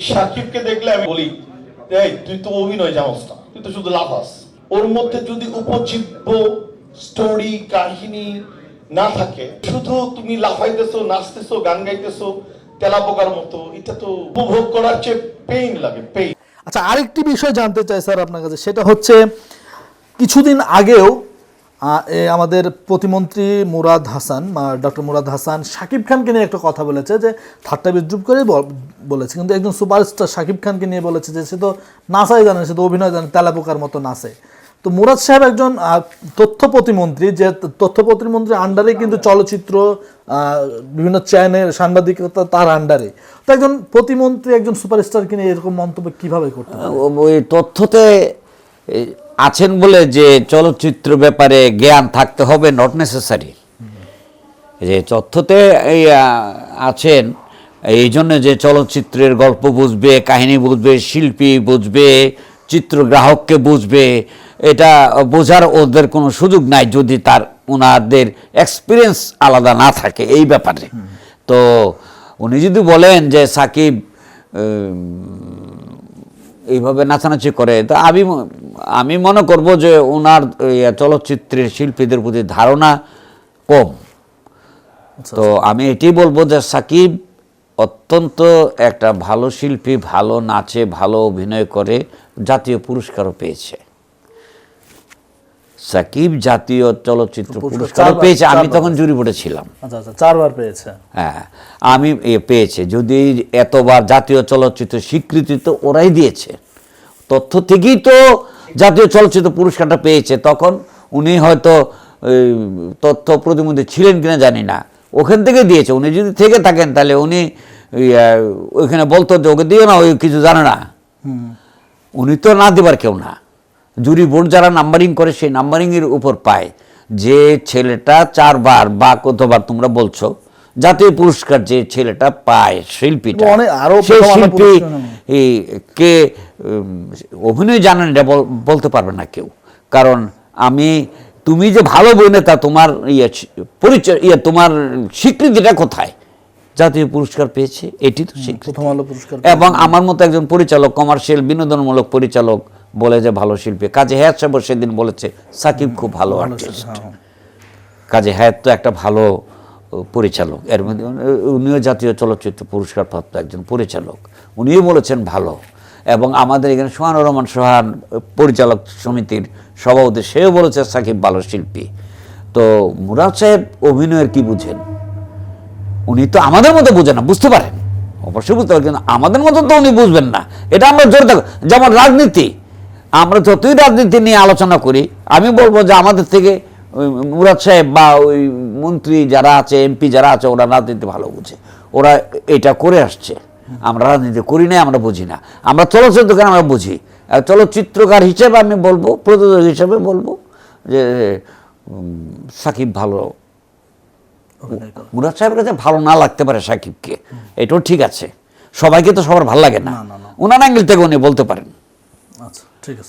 সাকিবকে দেখলে আমি বলি, এই, তুই তো অভিনয় জানোস না, তুই তো শুধু লাফাস। ওর মধ্যে যদি উপজীব্য স্টোরি কাহিনী না থাকে, শুধু তুমি লাফাইতেছো, নাচতেছো, গান গাইতেছো তেলা পোকার মতো, এটা তো উপভোগ করার চেয়ে পেইন লাগে পেইন আচ্ছা আরেকটি বিষয় জানতে চাই, স্যার, আপনার কাছে। সেটা হচ্ছে, কিছুদিন আগেও আমাদের প্রতিমন্ত্রী মুরাদ হাসান ডক্টর মুরাদ হাসান শাকিব খানকে নিয়ে একটা কথা বলেছে যে ঠাট্টা বিদ্রুপ করে বলেছে। কিন্তু একজন সুপারস্টার শাকিব খানকে নিয়ে বলেছে যে সে তো নাচাই জানে সে তো অভিনয় জানে তেলাপোকার মতো নাচে। তো মুরাদ সাহেব একজন তথ্য প্রতিমন্ত্রী, যে তথ্য প্রতিমন্ত্রীর আন্ডারে কিন্তু চলচ্চিত্র বিভিন্ন চ্যানেল, সাংবাদিকতা তার আন্ডারে। তো একজন প্রতিমন্ত্রী, একজন সুপারস্টারকে নিয়ে এরকম মন্তব্য কীভাবে করতে ওই তথ্যতে আছেন বলে যে চলচ্চিত্র ব্যাপারে জ্ঞান থাকতে হবে নট নেসেসারি যে তথ্যতে আছেন, এই জন্য যে চলচ্চিত্রের গল্প বুঝবে, কাহিনী বুঝবে, শিল্পী বুঝবে, চিত্রগ্রাহককে বুঝবে, এটা বোঝার ওদের কোনো সুযোগ নাই যদি তার ওনাদের এক্সপিরিয়েন্স আলাদা না থাকে এই ব্যাপারে। তো উনি যদি বলেন যে, সাকিব এইভাবে নাচানাচি করে, তো আমি আমি মনে করব যে ওনার চলচ্চিত্রের শিল্পীদের প্রতি ধারণা কম। তো আমি এটাই বলব যে সাকিব অত্যন্ত একটা ভালো শিল্পী ভালো নাচে ভালো অভিনয় করে জাতীয় পুরস্কারও পেয়েছে। সাকিব জাতীয় চলচ্চিত্র পুরস্কার পেয়েছে। আমি। তখন জুরি বোর্ডে ছিলাম আচ্ছা আচ্ছা চারবার পেয়েছে। হ্যাঁ আমি পেয়েছে। যদি এতবার জাতীয় চলচ্চিত্র স্বীকৃতি তো ওরাই দিয়েছে। তথ্য থেকেই তো জাতীয় চলচ্চিত্র পুরস্কারটা পেয়েছে তখন উনি হয়তো তথ্য প্রতিমন্ত্রী ছিলেন কিনা জানি না। ওখান থেকে দিয়েছে। উনি যদি থেকে থাকেন তাহলে উনি ওইখানে বলতো যে ওকে দিও না ওই কিছু জানে না। উনি তো না দেবার কেউ না। জুরি বোর্ড যারা নাম্বারিং করে সেই নাম্বারিংয়ের উপর পায়। যে ছেলেটা চারবার বা কতবার তোমরা বলছো জাতীয় পুরস্কার যে ছেলেটা পায় শিল্পীটা আরও সেই শিল্পী কে অভিনয় জানেন এটা বলতে পারবে না কেউ। কারণ আমি তুমি যে ভালো অভিনেতা তোমার ইয়ে পরিচয় ইয়ে তোমার স্বীকৃতিটা কোথায়? জাতীয় পুরস্কার পেয়েছে এটি তো প্রথম আলো পুরস্কার এবং আমার মতো একজন পরিচালক কমার্শিয়াল বিনোদনমূলক পরিচালক বলে যে ভালো শিল্পী। কাজে হায়াত সাহেব সেদিন বলেছে সাকিব খুব ভালো আর্টিস্ট হ্যাঁ, কাজে হায়াত তো একটা ভালো পরিচালক। এর মধ্যে উনিও জাতীয় চলচ্চিত্র পুরস্কার প্রাপ্ত একজন পরিচালক। উনিও বলেছেন ভালো। এবং আমাদের এখানে সোহানুর রহমান সোহান, পরিচালক সমিতির সভাপতি, সেও বলেছে সাকিব ভালো শিল্পী। তো মুরাদ সাহেব অভিনয়ের কি বুঝেন? উনি তো আমাদের মতো বুঝেন না, বুঝতে পারেন। অবশ্যই বুঝতে পারেন, কিন্তু আমাদের মতো তো উনি বুঝবেন না। এটা আমরা জোর থাকব যেমন রাজনীতি, আমরা যতই রাজনীতি নিয়ে আলোচনা করি, আমি বলব যে আমাদের থেকে মুরাদ সাহেব বা ওই মন্ত্রী যারা আছে এমপি যারা আছে ওরা রাজনীতি ভালো বুঝে। ওরা এটা করে আসছে। আমরা রাজনীতি করি না আমরা বুঝি না। আমরা চলচ্চিত্রকার আমরা বুঝি? আর চলচ্চিত্রকার হিসেবে আমি বলব প্রযোজক হিসেবে বলব যে সাকিব ভালো। মুরাদ সাহেবের কাছে ভালো না লাগতে পারে সাকিবকে। এটাও ঠিক আছে। সবাইকে তো সবার ভালো লাগে না। ওনার অ্যাঙ্গেল থেকে উনি বলতে পারেন। আচ্ছা ঠিক আছে।